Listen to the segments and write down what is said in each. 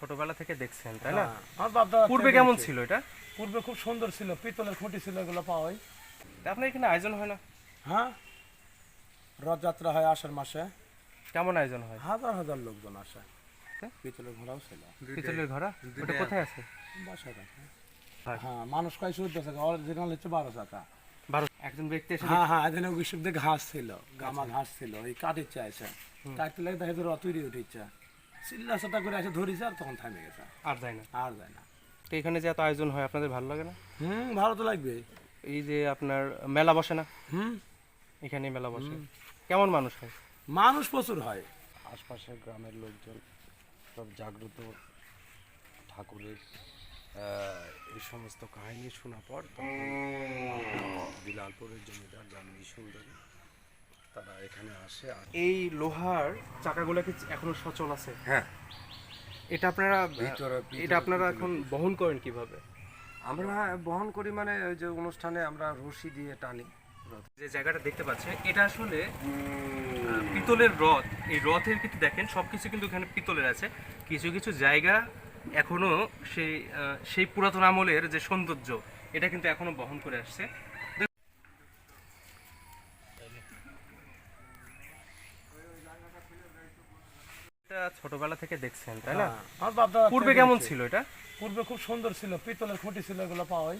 ছোটবেলা থেকে দেখছেন তাই না? হ্যাঁ, আমার বাপ দাদা পূর্বে কেমন ছিল এটা? পূর্বে খুব সুন্দর ছিল পিতলের খুঁটি ছিল এগুলো পাওয়াই। তা আপনার এখানে আয়োজন হয় না? হ্যাঁ? রথযাত্রা হয় আষাঢ় মাসে। কেমন আয়োজন হয়? হাজার হাজার লোকজন আসে। হ্যাঁ? পিতলের ঘোড়াও ছিল। পিতলের ঘোড়া? ওটা কোথায় আছে? বাসায় হ্যাঁ। মানুষ কয় টাকা অরিজিনাল হচ্ছে বারো টাকা বারো একজন ব্যক্তি এসে হ্যাঁ হ্যাঁ এখানে ঘাস ছিল গামা ঘাস ছিল এই কাটির চাইছে কাটতে লাগে দেখে রথ তৈরি উঠিচ্ছে চিল্লা চাটা করে এসে ধরিছে আর তখন থামে গেছে। আর যায় না। আর যায় না। তো এখানে যে এত আয়োজন হয় আপনাদের ভালো লাগে না? হুম ভালো তো লাগবে। এই যে আপনার মেলা বসে না? হুম। এখানে মেলা বসে। কেমন মানুষ হয়? মানুষ প্রচুর হয়। আশপাশের গ্রামের লোকজন সব জাগ্রত। ঠাকুরের আহ, এই সমস্ত কাহিনী শোনা পর তখন বিলালপুরের জমিদার জামিনী সুন্দরী তারা এখানে আসে এই লোহার চাকাগুলো কি এখনও সচল আছে? হ্যাঁ। এটা আপনারা এটা আপনারা এখন বহন করেন কীভাবে? আমরা বহন করি মানে ওই যে অনুষ্ঠানে আমরা রশি দিয়ে টানি। যে জায়গাটা দেখতে পাচ্ছেন এটা আসলে পিতলের রথ। এই রথের কিন্তু দেখেন সবকিছু কিন্তু এখানে পিতলের আছে। কিছু কিছু জায়গা এখনও সেই আহ, সেই পুরাতন আমলের যে সৌন্দর্য এটা কিন্তু এখনও বহন করে আসছে এটা ছোটবেলা থেকে দেখছেন তাই না? হ্যাঁ, আমার বাপ দাদা পূর্বে কেমন ছিল এটা? পূর্বে খুব সুন্দর ছিল পিতলের খুঁটি ছিল এগুলো পাওয়াই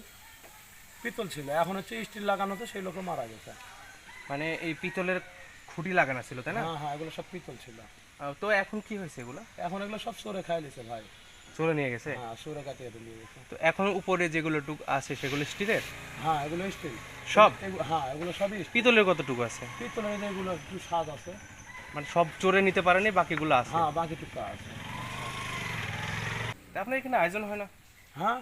পিতল ছিল এখন হচ্ছে স্টিল লাগানো তো সেই লোক মারা গেছে। মানে এই পিতলের খুঁটি লাগানো ছিল তাই না? হ্যাঁ হ্যাঁ এগুলো সব পিতল ছিল। তো এখন কি হয়েছে এগুলো? এখন এগুলো সব সরে খাই লিছে ভাই। চলে নিয়ে গেছে? হ্যাঁ সরে কাটিয়ে দিয়ে গেছে। তো এখন উপরে যেগুলো টুক আছে সেগুলো স্টিলের? হ্যাঁ এগুলো স্টিল। সব? হ্যাঁ এগুলো সবই পিতলের কতটুকু আছে? পিতলের এই যে এগুলো একটু স্বাদ আছে। মানে সব চোরে নিতে পারেনি বাকিগুলো আছে। হ্যাঁ বাকি টুকটা আছে। তা আপনার এখানে আয়োজন হয় না? হ্যাঁ?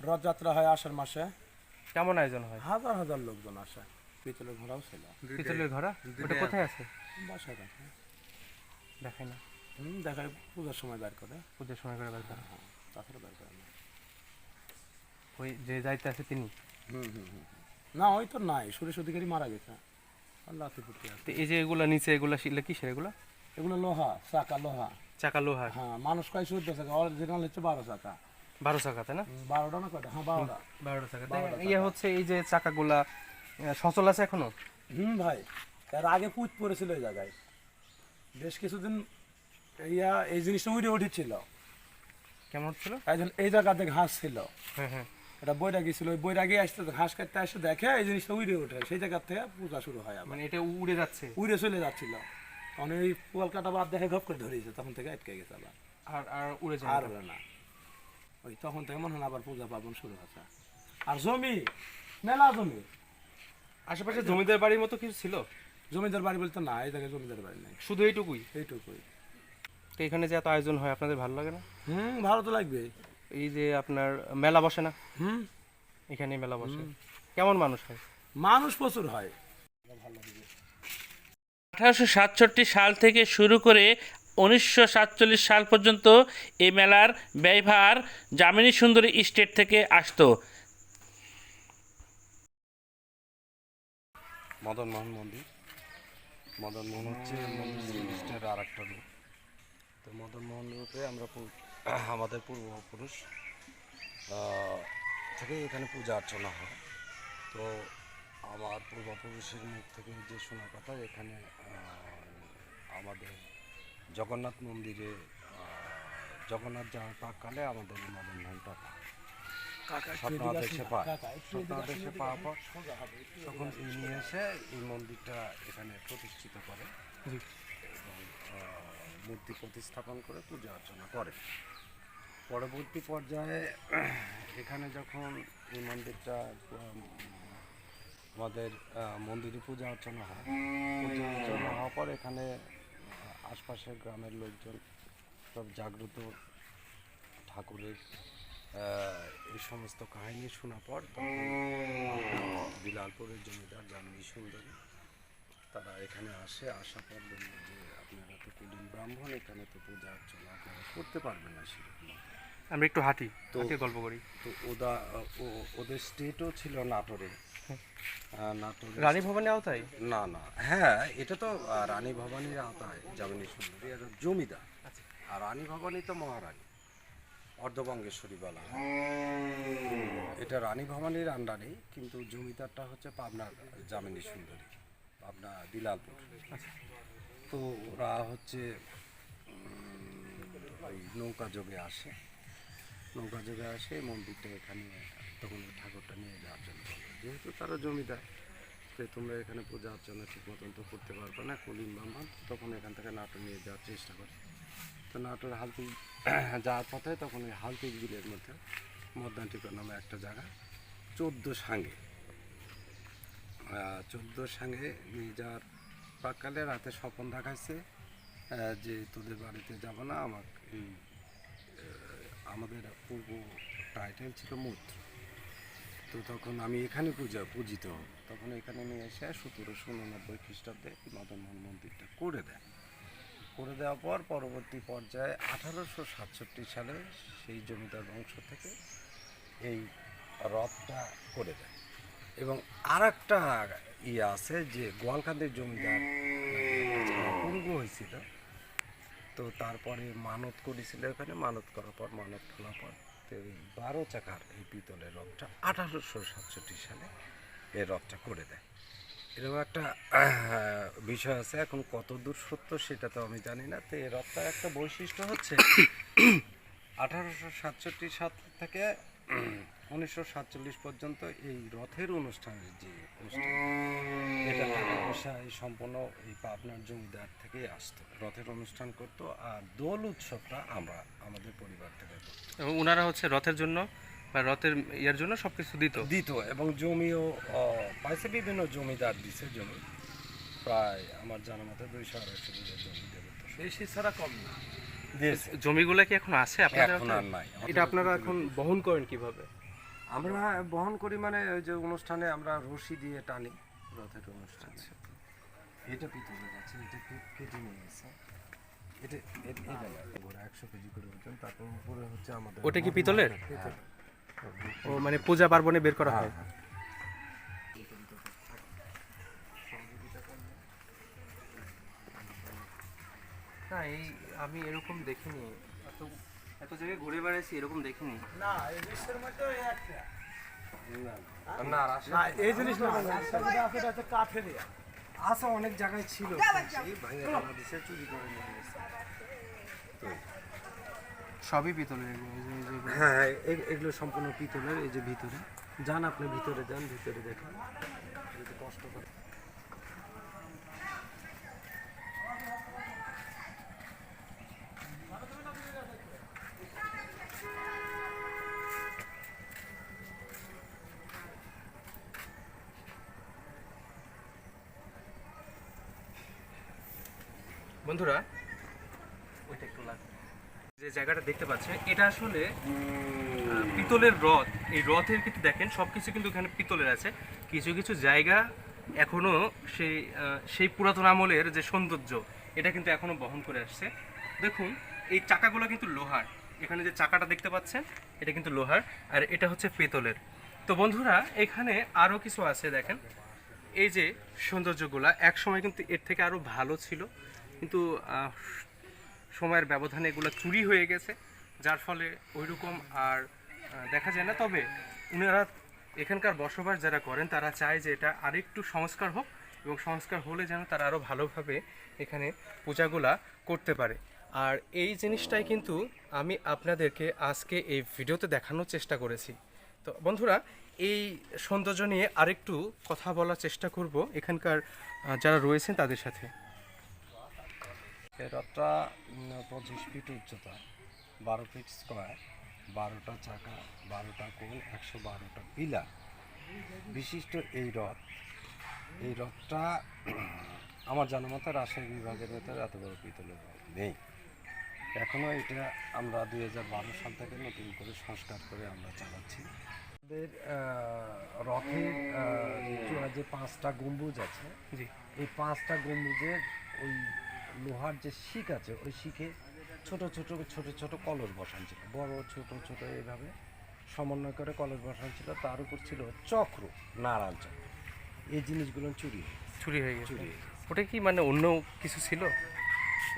রথযাত্রা হয় আষাঢ় মাসে। কেমন আয়োজন হয়? হাজার হাজার লোকজন আসে। পিতলের ঘোড়াও ছিল। পিতলের ঘোড়া? ওটা কোথায় আছে? বাসায় রাখে দেখাই না। হুম দেখায় পূজার সময় বের করে। পূজার সময় করে বের করে। হ্যাঁ তাছাড়া বের করে না। ওই যে যাইতে আছে তিনি হুম হুম হুম। না ওই তো নাই। সুরেশ অধিকারী মারা গেছে। আছে। এই যে এগুলো নিচে এগুলো শিলে কি এগুলো? এগুলো লোহা চাকা লোহা। চাকা লোহা। হ্যাঁ মানুষ কয় চোদ্দ চাকা অরিজিনাল হচ্ছে বারো চাকা। বারো চাকা তাই না? বারোটা না কয়টা? হ্যাঁ বারোটা। বারোটা চাকা। ইয়ে হচ্ছে এই যে চাকাগুলা সচল আছে এখনও? হুম ভাই এর আগে পুঁত পড়েছিল এই জায়গায়। বেশ কিছুদিন ইয়া এই জিনিসটা উড়ে উঠেছিল। কেমন একজন এই জায়গাতে ঘাস ছিল। হ্যাঁ হ্যাঁ। এটা বইটা গেছিল ওই বইরাগে আসতে ঘাস কাটতে আসতে দেখে এই জিনিসটা উড়ে ওঠে সেই জায়গা থেকে পূজা শুরু হয় মানে এটা উড়ে যাচ্ছে। উড়ে চলে যাচ্ছিল। তখন ওই পোয়াল কাটা বাদ দেখে ঘপ করে ধরেছে তখন থেকে আটকে গেছে আবার। আর আর উড়ে যায় আর না। ওই তখন থেকে মনে হয় আবার পূজা পার্বণ শুরু হচ্ছে আর জমি মেলা জমি। আশেপাশে জমিদার বাড়ির মতো কিছু ছিল? জমিদার বাড়ি বলতে না এই জায়গায় জমিদার বাড়ি নেই। শুধু এইটুকুই? এইটুকুই। তো এখানে যে এত আয়োজন হয় আপনাদের ভালো লাগে না? হুম ভালো তো লাগবে এই যে আপনার মেলা বসে না? হুম? এখানে মেলা বসে। কেমন মানুষ হয়? মানুষ প্রচুর হয়। আঠারোশো সাতষট্টি সাল থেকে শুরু করে উনিশশো সাতচল্লিশ সাল পর্যন্ত এই মেলার ব্যয়ভার যামিনী সুন্দরী স্টেট থেকে আসতো। মদন মোহন মন্দির। মদন মোহন হচ্ছে মন্দির আর একটা রূপ। তো মদন মোহন রূপে আমরা আমাদের পূর্বপুরুষ। থেকে এখানে পূজা অর্চনা হয়। তো আমার পূর্বপুরুষের মুখ থেকে যে শোনা কথা এখানে আমাদের জগন্নাথ মন্দিরে জগন্নাথ যাওয়ার প্রাককালে আমাদের মদন স্বপ্নাদেশে পায়। স্বপ্নাদেশে পাওয়ার পর তখন এই নিয়ে এসে এই মন্দিরটা এখানে প্রতিষ্ঠিত করে এবং মূর্তি প্রতিস্থাপন করে পূজা অর্চনা করে। পরবর্তী পর্যায়ে, এখানে যখন এই মন্দিরটা আমাদের মন্দিরে পূজা অর্চনা হয়, পূজা অর্চনা হওয়ার পর এখানে আশপাশের গ্রামের লোকজন সব জাগ্রত ঠাকুরের এই সমস্ত কাহিনী শোনা পর বিলালপুরের জমিদার জামিনী সুন্দরী, তারা এখানে আসে, আসার পর বলল যে, আপনারা তো কুলিন ব্রাহ্মণ, এখানে তো পূজা অর্চনা আপনারা করতে পারবেন না সেরকম আমরা একটু হাঁটি তো- গল্প করি। তো ওদা ও- ওদের স্টেটও ছিল নাটোরে। নাটোরে রানী ভবনের আওতায়? না না। হ্যাঁ এটা তো রানী ভবানীর আওতায় যামিনী সুন্দরী একজন জমিদার। আর রানী ভবানী তো মহারানী অর্ধবঙ্গেশ্বরী বলা এটা রানী ভবানীর আন্ডারে কিন্তু জমিদারটা হচ্ছে পাবনার জামিনী সুন্দরী পাবনা দিলালপুর। তো ওরা হচ্ছে ওই নৌকা যোগে আসে। নৌকা যোগে আসে, মন্দিরটা এখানে, তখন ঠাকুরটা নিয়ে যাওয়ার জন্য। যেহেতু তারা জমিদার, তো তোমরা এখানে পূজা অর্চনা ঠিক মতন তো করতে পারবে না কলিম বাম্বান তখন এখান থেকে নাটোর নিয়ে যাওয়ার চেষ্টা করে তো নাটোর হালতি যাওয়ার পথে তখন ওই হালতি বিলের মধ্যে মদ্দান্তিকর নামে একটা জায়গা, চোদ্দ সাঙ্গে চোদ্দ সাঙ্গে নিয়ে যাওয়ার প্রাককালে রাতে স্বপন দেখাইছে যে তোদের বাড়িতে যাব না, আমাকে এই আমাদের পূর্ব টাইটেল ছিল মূত্র। তো তখন আমি এখানে পূজা, পূজিত তখন এখানে নিয়ে এসে সতেরোশো উননব্বই খ্রিস্টাব্দে মদনমোহন মন্দিরটা করে দেয়। করে দেওয়ার পর পরবর্তী পর্যায়ে আঠারোশো সাতষট্টি সালে সেই জমিদার বংশ থেকে এই রথটা করে দেয়। এবং আর একটা ইয়ে আছে যে গোয়ালকান্দের জমিদার, পঙ্গু হয়েছিল তো তারপরে মানত করেছিল এখানে, মানত করার পর, মানত তোলার পর বারো চাকার এই পিতলের রথটা আঠারোশো সাতষট্টি সালে এই রথটা করে দেয়। এরকম একটা বিষয় আছে, এখন কত দূর সত্য সেটা তো আমি জানি না। তো এই রথটার একটা বৈশিষ্ট্য হচ্ছে, আঠারোশো সাতষট্টি সাল থেকে উনিশশো সাতচল্লিশ পর্যন্ত এই রথের অনুষ্ঠানের যে অনুষ্ঠান এটা টাকা পয়সা এই সম্পূর্ণ এই পাবনার জমিদার থেকেই আসতো। রথের অনুষ্ঠান করতো আর দোল উৎসবটা আমরা আমাদের পরিবার থেকে। এবং ওনারা হচ্ছে রথের জন্য বা রথের ইয়ার জন্য সব কিছু দিত? দিত এবং জমিও পাইছে বিভিন্ন জমিদার দিছে জমি। প্রায় আমার জানা মতে দুইশো আড়াইশো বিঘা জমি দেবে তো বেশি ছাড়া কম না। জমিগুলো কি এখন আছে আপনাদের এখন আর নাই। এটা আপনারা এখন বহন করেন কীভাবে? আমরা বহন করি মানে ওই যে অনুষ্ঠানে আমরা রশি দিয়ে টানি রথের অনুষ্ঠান। এটা পিতলের আছে এটা কেটে নিয়ে গেছে। এটা একশো কেজি করে ওজন তারপর উপরে হচ্ছে আমাদের ওটা কি পিতলের? হ্যাঁ। ও মানে পূজা পার্বণে বের করা হয়। না এই আমি এরকম দেখিনি। এত এত জায়গায় ঘুরে বেড়াইছি এরকম দেখিনি। না এই বিশ্বের মধ্যে একটা। না এই জিনিস না একটা যেটা আছে এটা হচ্ছে কাঠের। অনেক জায়গায় ছিল। শুনছি, ভাঙে ফেলা দিছে চুরি করে সবই পিতলের এগুলো, এই যে- এই যে এগুলো। হ্যাঁ এগুলো সম্পূর্ণ পিতলের এই যে ভিতরে। যান আপনি ভিতরে যান ভিতরে দেখেন। একটু কষ্ট করে। বন্ধুরা যে জায়গাটা দেখতে পাচ্ছেন, এটা আসলে পিতলের রথ। এই রথের কিন্তু দেখেন সব কিছু কিন্তু এখানে পিতলের আছে। কিছু কিছু জায়গা এখনও সেই সেই পুরাতন আমলের যে সৌন্দর্য, এটা কিন্তু এখনও বহন করে আসছে। দেখুন, এই চাকাগুলো কিন্তু লোহার। এখানে যে চাকাটা দেখতে পাচ্ছেন, এটা কিন্তু লোহার, আর এটা হচ্ছে পেতলের। তো বন্ধুরা, এখানে আরও কিছু আছে, দেখেন। এই যে সৌন্দর্যগুলা এক সময় কিন্তু এর থেকে আরও ভালো ছিল। কিন্তু সময়ের ব্যবধানে এগুলো চুরি হয়ে গেছে, যার ফলে ওইরকম আর দেখা যায় না। তবে ওনারা এখানকার বসবাস যারা করেন, তারা চায় যে এটা আরেকটু সংস্কার হোক এবং সংস্কার হলে যেন তারা আরও ভালোভাবে এখানে পূজাগুলা করতে পারে। আর এই জিনিসটাই কিন্তু আমি আপনাদেরকে আজকে এই ভিডিওতে দেখানোর চেষ্টা করেছি। তো বন্ধুরা, এই সৌন্দর্য নিয়ে আরেকটু কথা বলার চেষ্টা করব এখানকার যারা রয়েছেন তাদের সাথে। রথটা পঁচিশ ফিট উচ্চতা বারো ফিট স্কোয়ার বারোটা চাকা বারোটা কোল একশো বারোটা পিলা বিশিষ্ট এই রথ এই রথটা আমার জানা মতো রাজশাহী বিভাগের ভেতরে এত বড় পিতলের রথ নেই। এখনও এটা আমরা দুই হাজার বারো সাল থেকে নতুন করে সংস্কার করে আমরা চালাচ্ছি। আমাদের রথের চূড়ায় যে পাঁচটা গম্বুজ আছে। এই পাঁচটা গম্বুজের ওই লোহার যে শিক আছে ওই শিকে ছোট ছোট ছোট ছোট কলস বসান ছিল। বড় ছোট ছোট এইভাবে সমন্বয় করে কলস বসান ছিল। তার উপর ছিল চক্র নারায়ণ চক্র। এই জিনিসগুলো চুরি চুরি হয়ে গেছে। চুরি হয়ে গেছে। ওটা কি মানে অন্য কিছু ছিল?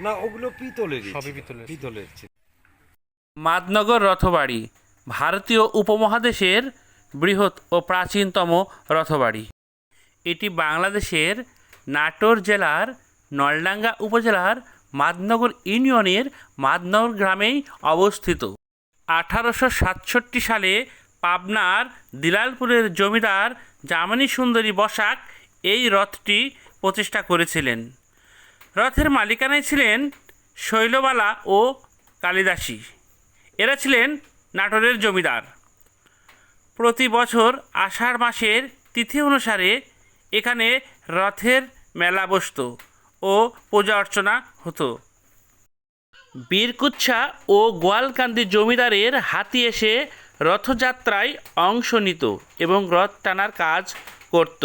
না ওগুলো পিতলের সবই পিতলের। পিতলের ছিল। মাদনগর রথবাড়ি ভারতীয় উপমহাদেশের বৃহৎ ও প্রাচীনতম রথবাড়ি। এটি বাংলাদেশের নাটোর জেলার নলডাঙ্গা উপজেলার মাদনগর ইউনিয়নের মাদনগর গ্রামেই অবস্থিত। আঠারোশো সাতষট্টি সালে পাবনার দিলালপুরের জমিদার জামানি সুন্দরী বসাক এই রথটি প্রতিষ্ঠা করেছিলেন। রথের মালিকানায় ছিলেন শৈলবালা ও কালিদাসী। এরা ছিলেন নাটোরের জমিদার। প্রতি বছর আষাঢ় মাসের তিথি অনুসারে এখানে রথের মেলা বসত। ও পূজা অর্চনা হতো। বীরকুচ্ছা ও গোয়ালকান্দি জমিদারের হাতি এসে রথযাত্রায় অংশ নিত এবং রথ টানার কাজ করত।